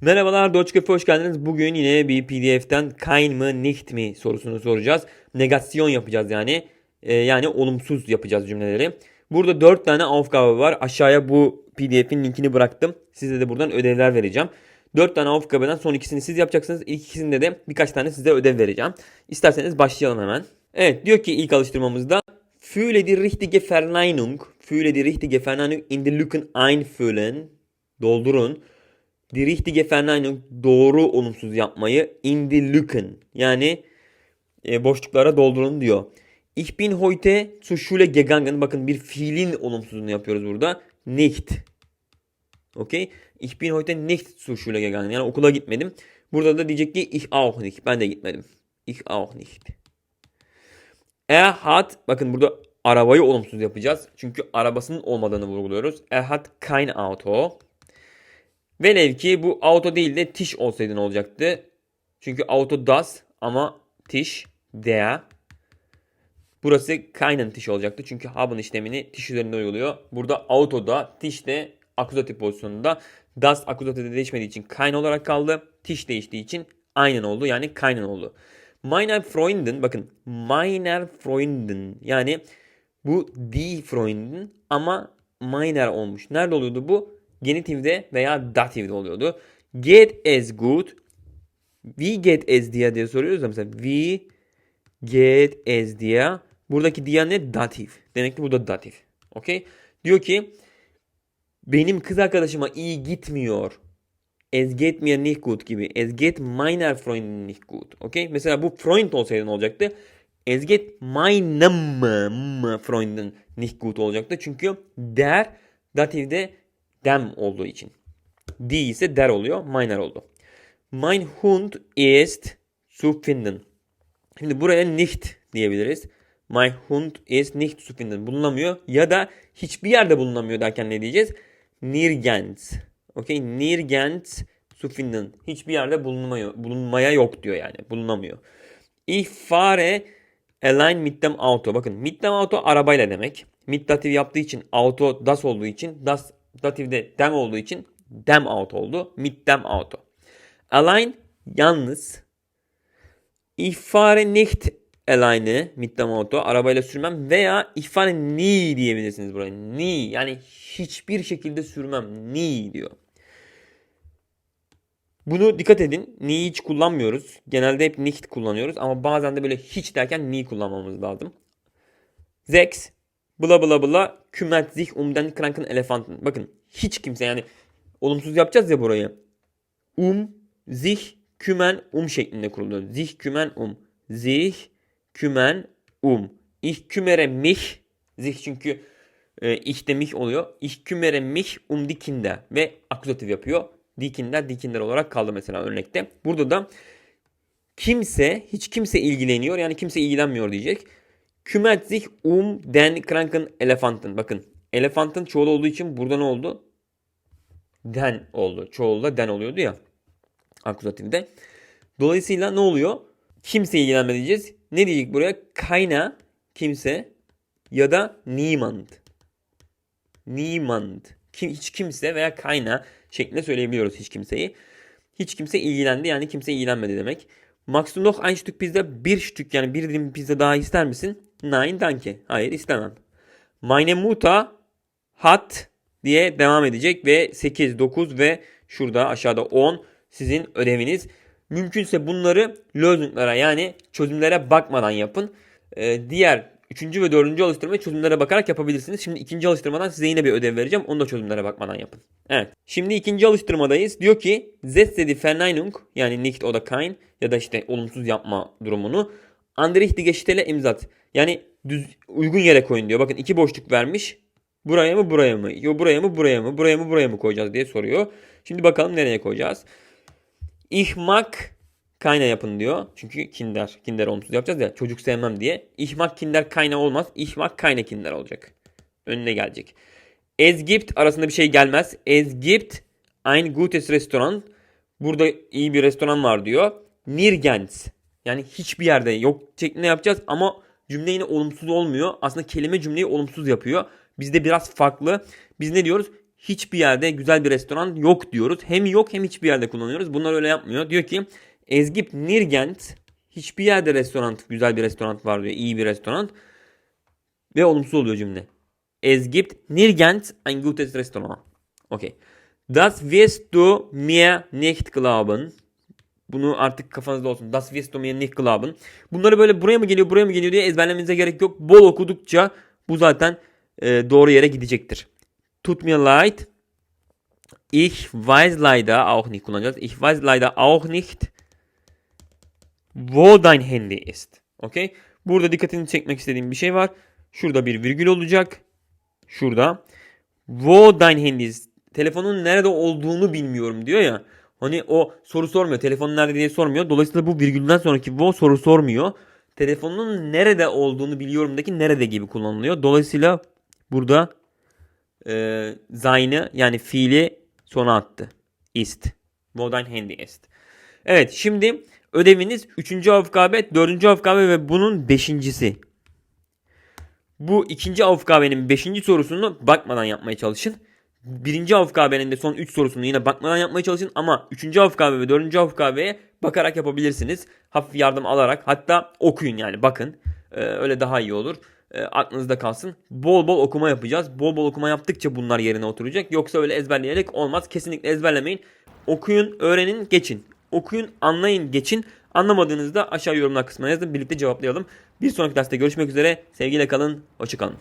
Merhabalar Doçkaf'a hoş geldiniz. Bugün yine bir PDF'den kein mı nicht mi sorusunu soracağız. Negasyon yapacağız yani. Ee, yani olumsuz yapacağız cümleleri. Burada 4 tane aufgabe var. Aşağıya bu PDF'in linkini bıraktım. Size de buradan ödevler vereceğim. 4 tane aufgabe'den son ikisini siz yapacaksınız. İlk ikisinde de birkaç tane size ödev vereceğim. İsterseniz başlayalım hemen. Evet diyor ki ilk alıştırmamızda Fühle die richtige Verneinung. Fühle die richtige Verneinung in die Lücken einfüllen. Doldurun. Die richtige Verneinung doğru olumsuz yapmayı in die Lücken yani e, boşluklara doldurun diyor. Ich bin heute zur Schule gegangen. Bakın bir fiilin olumsuzluğunu yapıyoruz burada. Nicht. Okey. Ich bin heute nicht zur Schule gegangen. Yani okula gitmedim. Burada da diyecek ki ich auch nicht. Ben de gitmedim. Ich auch nicht. Er hat bakın burada arabayı olumsuz yapacağız. Çünkü arabasının olmadığını vurguluyoruz. Er hat kein Auto. Velev ki bu auto değil de tiş olsaydı ne olacaktı? Çünkü auto das ama tiş der. Burası keinen tiş olacaktı. Çünkü haben işlemini tiş üzerinde uyguluyor. Burada auto da tiş de akuzatif pozisyonunda. Das akuzatif değişmediği için kein olarak kaldı. Tiş değiştiği için aynen oldu. Yani keinen oldu. Meiner Freunden bakın meiner Freunden yani bu die Freunden ama meiner olmuş. Nerede oluyordu bu? Genitivde veya dativde oluyordu. Geht es gut? Wie geht es dir diye soruyoruz da mesela wie geht es dir? Buradaki dir ne? Datif. Demek ki bu da datif. Okey? Diyor ki benim kız arkadaşıma iyi gitmiyor. Es geht mir nicht gut gibi. Es geht meiner Freundin nicht gut. Okey? Mesela bu Freund olsaydı ne olacaktı? Es geht meinem Freundin nicht gut olacaktı. Çünkü der datifde dem olduğu için. Die ise der oluyor. Meiner oldu. Mein Hund ist zu finden. Şimdi buraya nicht diyebiliriz. My Hund ist nicht zu finden. Bulunamıyor. Ya da hiçbir yerde bulunamıyor derken ne diyeceğiz? Nirgends. Okay? Nirgends zu finden. Hiçbir yerde bulunmuyor. Bulunmaya yok diyor yani. Bulunamıyor. Ich fahre allein mit dem Auto. Bakın mit dem Auto arabayla demek. Mit yaptığı için auto das olduğu için das datifde dem olduğu için dem auto oldu. Mit dem Auto. Allein yalnız. Ich fahre nicht alleine mit dem Auto. Arabayla sürmem veya ich fahre nie diyebilirsiniz buraya. Nie yani hiçbir şekilde sürmem. Nie diyor. Bunu dikkat edin. Ni'yi hiç kullanmıyoruz. Genelde hep nicht kullanıyoruz ama bazen de böyle hiç derken ni kullanmamız lazım. Sechs. Bla bla bla kümmert sich um den kranken Elefanten. Bakın hiç kimse yani olumsuz yapacağız ya burayı. Um, sich, kümen, um şeklinde kuruluyor. Sich, kümen, um. Sich, kümen, um. Ich kümmere mich. Sich çünkü e, ich de oluyor. Ich kümmere mich um die Kinder. Ve akuzatif yapıyor. Die Kinder, die Kinder olarak kaldı mesela örnekte. Burada da kimse, hiç kimse ilgileniyor. Yani kimse ilgilenmiyor diyecek. Kümmert sich um den kranken Elefanten. Bakın elefantın çoğulu olduğu için burada ne oldu? Den oldu. Çoğulu da den oluyordu ya. Akuzatifde. Dolayısıyla ne oluyor? Kimse ilgilenme diyeceğiz. Ne diyecek buraya? Kayna kimse ya da niemand. Niemand. Kim, hiç kimse veya kayna şeklinde söyleyebiliyoruz hiç kimseyi. Hiç kimse ilgilendi yani kimse ilgilenmedi demek. Du noch ein Stück Pizza? Bir Stück yani bir dilim pizza daha ister misin? Nein danke. Hayır istemem. Meine Mutter hat diye devam edecek ve 8, 9 ve şurada aşağıda 10 sizin ödeviniz. Mümkünse bunları lösunglara yani çözümlere bakmadan yapın. Ee, diğer üçüncü ve dördüncü alıştırmayı çözümlere bakarak yapabilirsiniz. Şimdi ikinci alıştırmadan size yine bir ödev vereceğim. Onu da çözümlere bakmadan yapın. Evet. Şimdi ikinci alıştırmadayız. Diyor ki Setze die Verneinung yani nicht oder kein ya da işte olumsuz yapma durumunu an richtige Stelle imzat. Yani düz, uygun yere koyun diyor. Bakın iki boşluk vermiş. Buraya mı buraya mı? Yo buraya mı buraya mı? Buraya mı buraya mı koyacağız diye soruyor. Şimdi bakalım nereye koyacağız. Ich mag kayna yapın diyor. Çünkü kinder. Kinder olumsuz yapacağız ya. Çocuk sevmem diye. Ich mag kinder kayna olmaz. Ich mag kayna kinder olacak. Önüne gelecek. Es gibt arasında bir şey gelmez. Es gibt ein gutes Restaurant. Burada iyi bir restoran var diyor. Nirgends. Yani hiçbir yerde yok şeklinde yapacağız ama cümle yine olumsuz olmuyor. Aslında kelime cümleyi olumsuz yapıyor. Bizde biraz farklı. Biz ne diyoruz? hiçbir yerde güzel bir restoran yok diyoruz. Hem yok hem hiçbir yerde kullanıyoruz. Bunlar öyle yapmıyor. Diyor ki Es gibt nirgends hiçbir yerde restoran, güzel bir restoran var diyor. iyi bir restoran. Ve olumsuz oluyor cümle. Es gibt nirgends ein gutes Restaurant. Okey. Das wirst du mir nicht glauben. Bunu artık kafanızda olsun. Das mir nicht glauben. Bunları böyle buraya mı geliyor buraya mı geliyor diye ezberlemenize gerek yok. Bol okudukça bu zaten e, doğru yere gidecektir. Tut mir leid. Ich weiß leider auch nicht kullanacağız. Ich weiß leider auch nicht wo dein Handy ist. Okey. Burada dikkatini çekmek istediğim bir şey var. Şurada bir virgül olacak. Şurada. Wo dein Handy ist. Telefonun nerede olduğunu bilmiyorum diyor ya. Hani o soru sormuyor. Telefonun nerede diye sormuyor. Dolayısıyla bu virgülden sonraki wo soru sormuyor. Telefonun nerede olduğunu biliyorumdaki nerede gibi kullanılıyor. Dolayısıyla burada e, seine yani fiili sona attı. Ist. Wo dein Handy ist. Evet şimdi ödeviniz 3. alfabe, 4. alfabe ve bunun 5.si. Bu ikinci alfabenin 5. sorusunu bakmadan yapmaya çalışın. Birinci alfabenin de son 3 sorusunu yine bakmadan yapmaya çalışın ama 3. alfabe ve 4. alfabeye bakarak yapabilirsiniz. Hafif yardım alarak hatta okuyun yani bakın. Ee, öyle daha iyi olur. Ee, aklınızda kalsın. Bol bol okuma yapacağız. Bol bol okuma yaptıkça bunlar yerine oturacak. Yoksa öyle ezberleyerek olmaz. Kesinlikle ezberlemeyin. Okuyun, öğrenin, geçin. Okuyun, anlayın, geçin. Anlamadığınızda aşağı yorumlar kısmına yazın. Birlikte cevaplayalım. Bir sonraki derste görüşmek üzere. Sevgiyle kalın. Hoşça kalın.